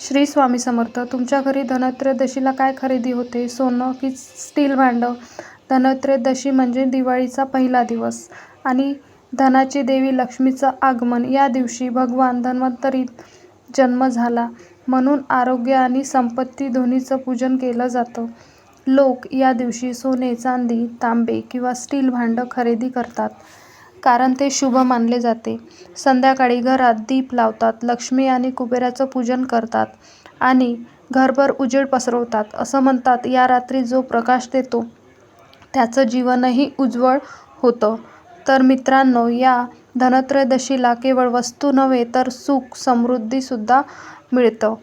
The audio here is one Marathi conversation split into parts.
श्री स्वामी समर्थ तुमच्या घरी धनत्रयोदशीला काय खरेदी होते? सोनं की स्टील भांडं? धनत्रयोदशी म्हणजे दिवाळीचा पहिला दिवस. आणि धनाची देवी लक्ष्मीचं आगमन. या दिवशी भगवान धन्वंतरीत जन्म झाला. म्हणून आरोग्य आणि संपत्ती दोन्हीचं पूजन केलं जातं. लोक या दिवशी सोने चांदी तांबे किंवा स्टील भांडं खरेदी करतात. कारण ते शुभ मानले जाते. संध्याकाळी घरात दीप लावतात लक्ष्मी आणि कुबेराचं पूजन करतात आणि घरभर उजेड पसरवतात. असं म्हणतात या रात्री जो प्रकाश देतो त्याचं जीवनही उज्ज्वल होतं. तर मित्रांनो या धनत्रयोदशीला केवळ वस्तू नव्हे तर सुख समृद्धीसुद्धा मिळतं.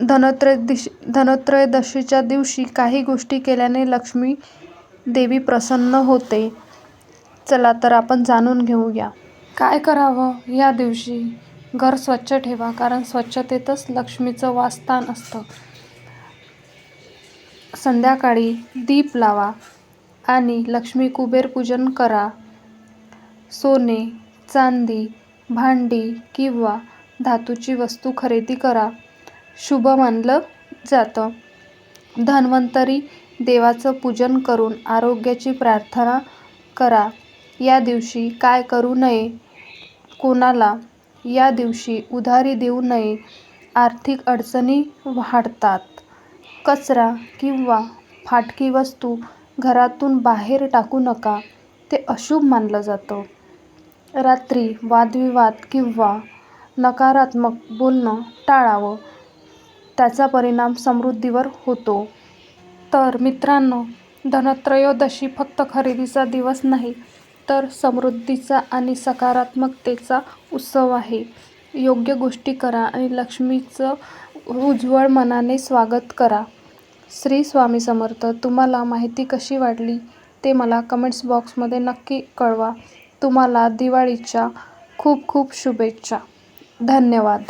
धनत्रयदशी धनत्रयोदशीच्या दिवशी काही गोष्टी केल्याने लक्ष्मी देवी प्रसन्न होते. चला तर आपण जाणून घेऊया. काय करावं? या दिवशी घर स्वच्छ ठेवा कारण स्वच्छतेतच लक्ष्मीचं वासस्थान असतं. संध्याकाळी दीप लावा आणि लक्ष्मी कुबेर पूजन करा. सोने चांदी भांडी किंवा धातूची वस्तू खरेदी करा. शुभ मानलं जातं. धन्वंतरी देवाचं पूजन करून आरोग्याची प्रार्थना करा. या दिवशी काय करू नये? कोणाला या दिवशी उधारी देऊ नये? आर्थिक अडचणी वाढतात. कचरा किंवा फाटकी वस्तू घरातून बाहेर टाकू नका ते अशुभ मानलं जातं. रात्री वादविवाद किंवा नकारात्मक बोलणं टाळावं त्याचा परिणाम समृद्धीवर होतो. तर मित्रांनो धनत्रयोदशी फक्त खरेदीचा दिवस नाही तर समृद्धीचा आणि सकारात्मकतेचा उत्सव आहे. योग्य गोष्टी करा आणि लक्ष्मीचं उज्ज्वल मनाने स्वागत करा. श्री स्वामी समर्थ तुम्हाला माहिती कशी वाटली ते मला कमेंट्स बॉक्समध्ये नक्की कळवा. तुम्हाला दिवाळीच्या खूप खूप शुभेच्छा. धन्यवाद.